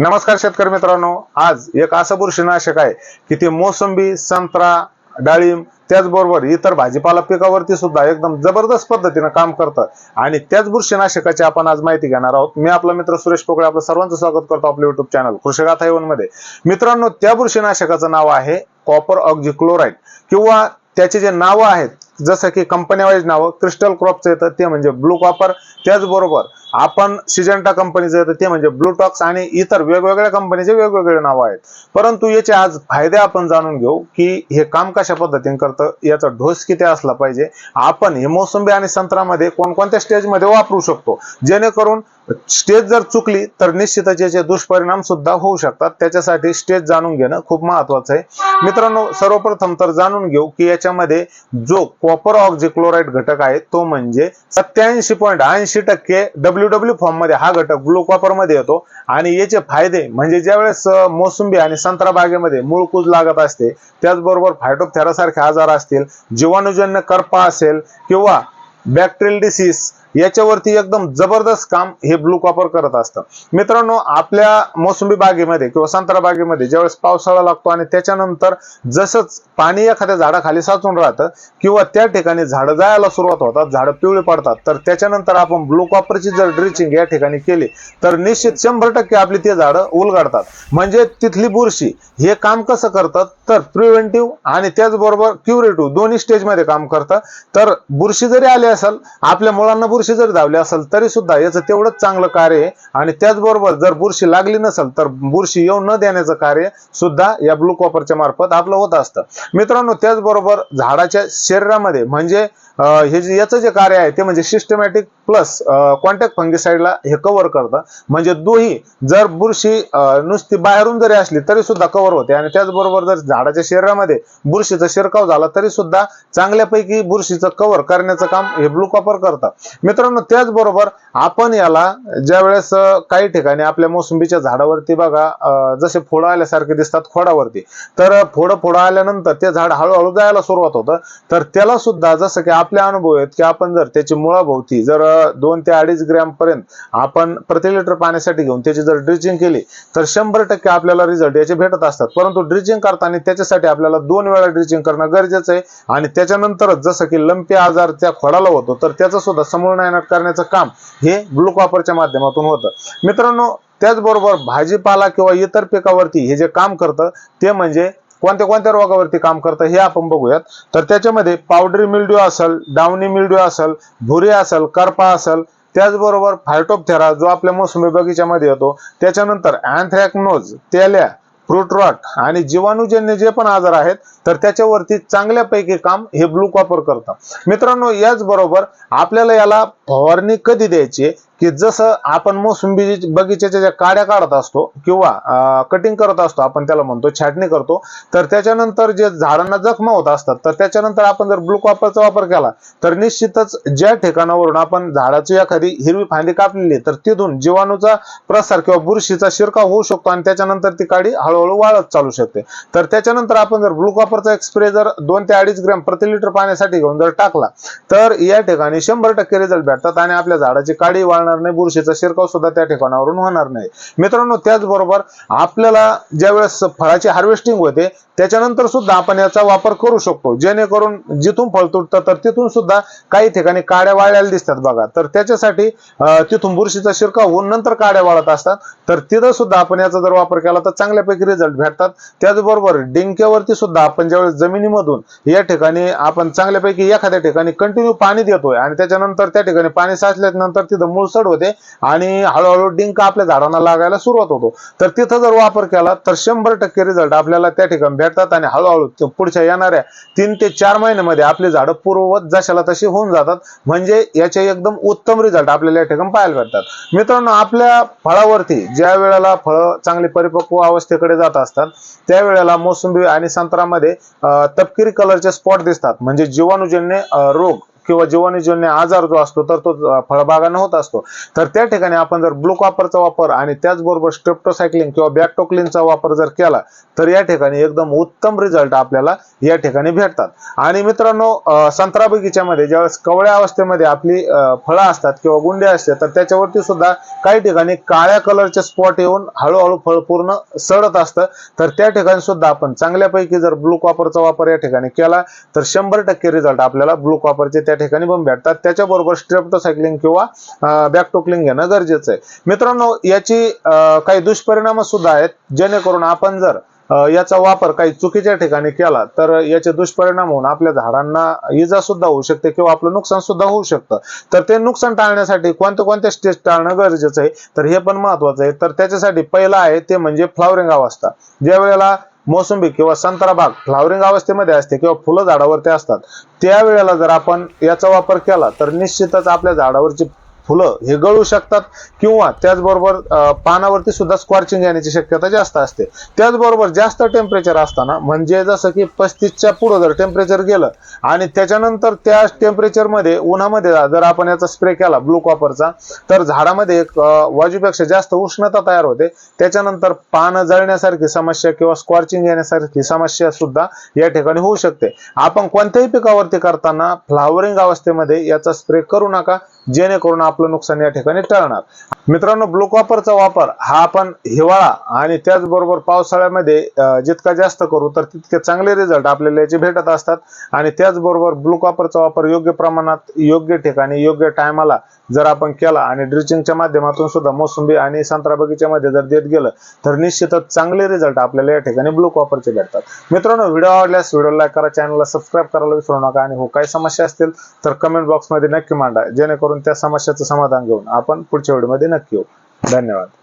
नमस्कार शेतकरी मित्रांनो. आज एक असं बुरशीनाशक आहे की ते मोसंबी संत्रा डाळिंब त्याचबरोबर इतर भाजीपाला पिकावरती सुद्धा एकदम जबरदस्त पद्धतीनं काम करतं. आणि त्याच बुरशीनाशकाची आपण आज माहिती घेणार आहोत. मी आपला मित्र सुरेश पोकळे आपलं सर्वांचं स्वागत करतो आपल्या युट्यूब चॅनल कृषगाथा मध्ये. मित्रांनो त्या बुरशीनाशकाचं नाव आहे कॉपर ऑक्झिक्लोराईड किंवा त्याचे जे नावं आहेत जसं की कंपनी वाईज नावं क्रिस्टल क्रॉपचं येतं ते म्हणजे ब्लू कॉपर त्याचबरोबर आपण सिजंटा कंपनीचं येतं ते म्हणजे ब्लूटॉक्स आणि इतर वेगवेगळ्या कंपनीचे वेगवेगळे नावं आहेत. परंतु याचे आज फायदे आपण जाणून घेऊ की हे काम कशा पद्धतीने करतं याचा ढोस किती असला पाहिजे आपण हे मोसंबी आणि संत्र्यामध्ये कोणकोणत्या स्टेजमध्ये वापरू शकतो? जेणेकरून स्टेज जर चुकली तर निश्चितच याचे दुष्परिणाम सुद्धा होऊ शकतात. त्याच्यासाठी स्टेज जाणून घेणं खूप महत्वाचं आहे. मित्रांनो सर्वप्रथम तर जाणून घेऊ की याच्यामध्ये जो कॉपर ऑक्झिक्लोराईड घटक आहे तो म्हणजे सत्याऐंशी पॉईंट ऐंशी टक्के डब्ल्यू डब्ल्यू फॉर्ममध्ये हा घटक ब्लू कॉपरमध्ये येतो. आणि याचे फायदे म्हणजे ज्यावेळेस मोसंबी आणि संत्रा बागेमध्ये मूळकूज लागत असते त्याचबरोबर फायटोथेरासारखे आजार असतील जीवाणूजन्य करपा असेल किंवा बॅक्टेरियल डिसीज याच्यावरती एकदम जबरदस्त काम हे ब्लू कॉपर करत असतं. मित्रांनो आपल्या मोसंबी बागेमध्ये किंवा संत्रा बागेमध्ये ज्यावेळेस पावसाळा लागतो आणि त्याच्यानंतर जसंच पाणी एखाद्या झाडाखाली साचून राहतं किंवा त्या ठिकाणी झाडं जायला सुरुवात होतात झाडं पिवळी पडतात तर त्याच्यानंतर आपण ब्लू कॉपरची जर ड्रिचिंग या ठिकाणी केली तर निश्चित शंभर टक्के आपली ते झाडं उलगाडतात. म्हणजे तिथली बुरशी हे काम कसं करतात? तर प्रिव्हेंटिव्ह आणि त्याचबरोबर क्युरेटिव्ह दोन्ही स्टेजमध्ये काम करतं. तर बुरशी जरी आली असेल आपल्या मुलांना बुरशी बुरशी जर धावली असेल तरी सुद्धा याचं तेवढंच चांगलं कार्य आहे. आणि त्याचबरोबर जर बुरशी लागली नसेल तर बुरशी येऊ न देण्याचं कार्य सुद्धा या ब्लू कॉपरच्या मार्फत आपलं होत असतं. मित्रांनो त्याचबरोबर झाडाच्या शरीरामध्ये म्हणजे हे जे याचं जे कार्य आहे ते म्हणजे सिस्टमॅटिक प्लस कॉन्टॅक्ट फंगिसाईडला हे कव्हर करतं. म्हणजे दोही जर बुरशी नुसती बाहेरून जरी असली तरी सुद्धा कव्हर होते. आणि त्याचबरोबर जर झाडाच्या शरीरामध्ये बुरशीचा शिरकाव झाला तरी सुद्धा चांगल्यापैकी बुरशीचं कव्हर करण्याचं काम हे ब्लू कॉपर करतं. मित्रांनो त्याचबरोबर आपण याला ज्या वेळेस काही ठिकाणी आपल्या मोसंबीच्या झाडावरती बघा जसे फोडं आल्यासारखे दिसतात खोडावरती. तर फोडं फोडं आल्यानंतर ते झाड हळूहळू जायला सुरुवात होतं. तर त्याला सुद्धा जसं की आपले अनुभव आहेत की आपण जर त्याची मुळाभोवती जर दोन ते अडीच ग्रॅम पर्यंत आपण प्रति लिटर पाण्यासाठी घेऊन त्याची जर ड्रिचिंग केली तर शंभर टक्के आपल्याला रिझल्ट याचे भेटत असतात. परंतु ड्रिचिंग करताना त्याच्यासाठी आपल्याला दोन वेळा ड्रिचिंग करणं गरजेचं आहे. आणि त्याच्यानंतरच जसं की लंपी आजार त्या खोडाला होतो तर त्याचं सुद्धा समूळनायनाट करण्याचं काम हे ब्लू कॉपरच्या माध्यमातून होतं. मित्रांनो त्याचबरोबर भाजीपाला किंवा इतर पिकावरती हे जे काम करतं ते म्हणजे कोणत्या कोणत्या रोगावरती काम करतं हे आपण बघूयात. तर त्याच्यामध्ये पावडरी मिल्ड्यू असेल डावणी मिल्ड्यू असेल भुरी असेल करपा असेल त्याचबरोबर फायटोपथेरा जो आपल्या मोसंबी बगीच्यामध्ये येतो त्याच्यानंतर अँथ्रॅक्नोज तेल्या फ्रूट रॉट आणि जीवाणूजन्य जे पण आजार आहेत तर त्याच्यावरती चांगल्यापैकी काम हे ब्लू कॉपर करतं. मित्रांनो याचबरोबर आपल्याला याला फवारणी कधी द्यायची की जसं आपण मोसंबी बगीच्याच्या ज्या काड्या काढत असतो किंवा कटिंग करत असतो आपण त्याला म्हणतो छाटणी करतो तर त्याच्यानंतर जे झाडांना जखमा होत असतात तर त्याच्यानंतर आपण जर ब्लू कॉपरचा वापर केला तर निश्चितच ज्या ठिकाणावरून आपण झाडाची एखादी हिरवी फांदी कापलेली तर तिथून जीवाणूचा प्रसार किंवा बुरशीचा शिरकाव होऊ शकतो आणि त्याच्यानंतर ती काडी हळूहळू वाढत चालू शकते. तर त्याच्यानंतर आपण जर ब्लू कॉपरचा एक स्प्रे जर दोन ते अडीच ग्रॅम प्रति लिटर पाण्यासाठी घेऊन जर टाकला तर या ठिकाणी शंभर टक्के रिझल्ट भेटतात आणि आपल्या झाडाची काडी वाढणार नाही. बुरशीचा शिरकाव सुद्धा त्या ठिकाणावरून होणार नाही. मित्रांनो त्याचबरोबर आपल्याला ज्या वेळेस फळाची हार्वेस्टिंग होते त्याच्यानंतर सुद्धा आपण याचा वापर करू शकतो. जेणेकरून जिथून फळ तुटतं तर तिथून सुद्धा काही ठिकाणी काड्या वाळलेल्या दिसतात बघा. तर त्याच्यासाठी तिथून बुरशीचा शिरकाव होऊन नंतर काड्या वाळत असतात. तर तिथं सुद्धा आपण याचा जर वापर केला तर चांगल्यापैकी रिझल्ट भेटतात. त्याचबरोबर डिंक्यावरती सुद्धा आपण ज्यावेळेस जमिनीमधून या ठिकाणी आपण चांगल्यापैकी एखाद्या ठिकाणी कंटिन्यू पाणी देतोय आणि त्याच्यानंतर त्या ठिकाणी पाणी साचल्यानंतर तिथं चढ होते आणि हळूहळू डिंक आपल्या झाडांना लागायला सुरुवात होतो. तर तिथं जर वापर केला तर शंभर टक्के रिझल्ट आपल्याला त्या ठिकाणी भेटतात आणि हळूहळू पुढच्या येणाऱ्या तीन ते चार महिन्यामध्ये आपली झाडं पूर्ववत जशाला तशी होऊन जातात. म्हणजे याचे एकदम उत्तम रिझल्ट आपल्याला या ठिकाणी पाहायला भेटतात. मित्रांनो आपल्या फळावरती ज्या वेळेला फळं चांगली परिपक्व अवस्थेकडे जात असतात त्यावेळेला मोसंबी आणि संत्र्यामध्ये तपकिरी कलरचे स्पॉट दिसतात. म्हणजे जीवाणूजन्य रोग किंवा जीवाणूजन्य आजार जो असतो तर तो फळबागांना होत असतो. तर त्या ठिकाणी आपण जर ब्लू कॉपरचा वापर आणि त्याचबरोबर स्ट्रेप्टोसायक्लिन किंवा बॅक्टोक्लिनचा वापर जर केला तर या ठिकाणी एकदम उत्तम रिझल्ट आपल्याला या ठिकाणी भेटतात. आणि मित्रांनो संत्रा बगीच्यामध्ये ज्यावेळेस कवळ्या अवस्थेमध्ये आपली फळं असतात किंवा गुंडे असते तर त्याच्यावरती सुद्धा काही ठिकाणी काळ्या कलरचे स्पॉट येऊन हळूहळू फळ पूर्ण सडत असतं. तर त्या ठिकाणी सुद्धा आपण चांगल्यापैकी जर ब्लू कॉपरचा वापर या ठिकाणी केला तर शंभर टक्के रिझल्ट आपल्याला ब्लू कॉपरचे त्या ठिकाणी पण भेटतात. त्याच्याबरोबर स्ट्रेप्टोसायक्लिन किंवा बॅक्टोक्लिन घेणं गरजेचं आहे. मित्रांनो याची काही दुष्परिणाम सुद्धा आहेत. जेणेकरून आपण जर याचा वापर काही चुकीच्या ठिकाणी केला तर याचे दुष्परिणाम होऊन आपल्या झाडांना इजा सुद्धा होऊ शकते किंवा आपलं नुकसान सुद्धा होऊ शकतं. तर ते नुकसान टाळण्यासाठी कोणत्या कोणत्या स्टेज टाळणं गरजेचं आहे? तर हे पण महत्वाचं आहे. तर त्याच्यासाठी पहिलं आहे ते म्हणजे फ्लॉवरिंग अवस्था. ज्या वेळेला मोसंबी किंवा संत्रा बाग फ्लावरिंग अवस्थेमध्ये असते किंवा फुलं झाडावरती असतात. त्यावेळेला जर आपण याचा वापर केला तर निश्चितच आपल्या झाडावरची फुलं हे गळू शकतात किंवा त्याचबरोबर पानावरती सुद्धा स्कॉर्चिंग येण्याची शक्यता जास्त असते. त्याचबरोबर जास्त टेम्परेचर असताना म्हणजे जसं की पस्तीसच्या पुढं जर टेम्परेचर गेलं आणि त्याच्यानंतर त्या टेम्परेचरमध्ये उन्हामध्ये जर आपण याचा स्प्रे केला ब्लू कॉपरचा तर झाडामध्ये एक वाजूपेक्षा जास्त उष्णता तयार होते. त्याच्यानंतर पानं जळण्यासारखी समस्या किंवा स्कॉर्चिंग येण्यासारखी समस्या सुद्धा या ठिकाणी होऊ शकते. आपण कोणत्याही पिकावरती करताना फ्लावरिंग अवस्थेमध्ये याचा स्प्रे करू नका. जेणेकरून आपलं नुकसान या ठिकाणी टळणार. मित्रांनो ब्लू कॉपरचा वापर हा आपण हिवाळा आणि त्याचबरोबर पावसाळ्यामध्ये जितका जास्त करू तर तितके चांगले रिझल्ट आपल्याला याचे भेटत असतात. आणि त्याचबरोबर ब्लू कॉपरचा वापर योग्य प्रमाणात योग्य ठिकाणी योग्य टायमाला जर आपण केला आणि ड्रिचिंगच्या माध्यमातून सुद्धा मोसंबी आणि संत्रा बगीच्यामध्ये जर देत गेलं तर निश्चितच चांगले रिझल्ट आपल्याला या ठिकाणी ब्लू कॉपरचे भेटतात. मित्रांनो व्हिडिओ आवडल्यास व्हिडिओ लाईक करा चॅनलला सबस्क्राईब करायला विसरू नका आणि हो काही समस्या असतील तर कमेंट बॉक्समध्ये नक्की मांडा जेणेकरून त्या समस्याचं समाधान घेऊन आपण पुढच्या व्हिडिओमध्ये नक्की येऊ. धन्यवाद.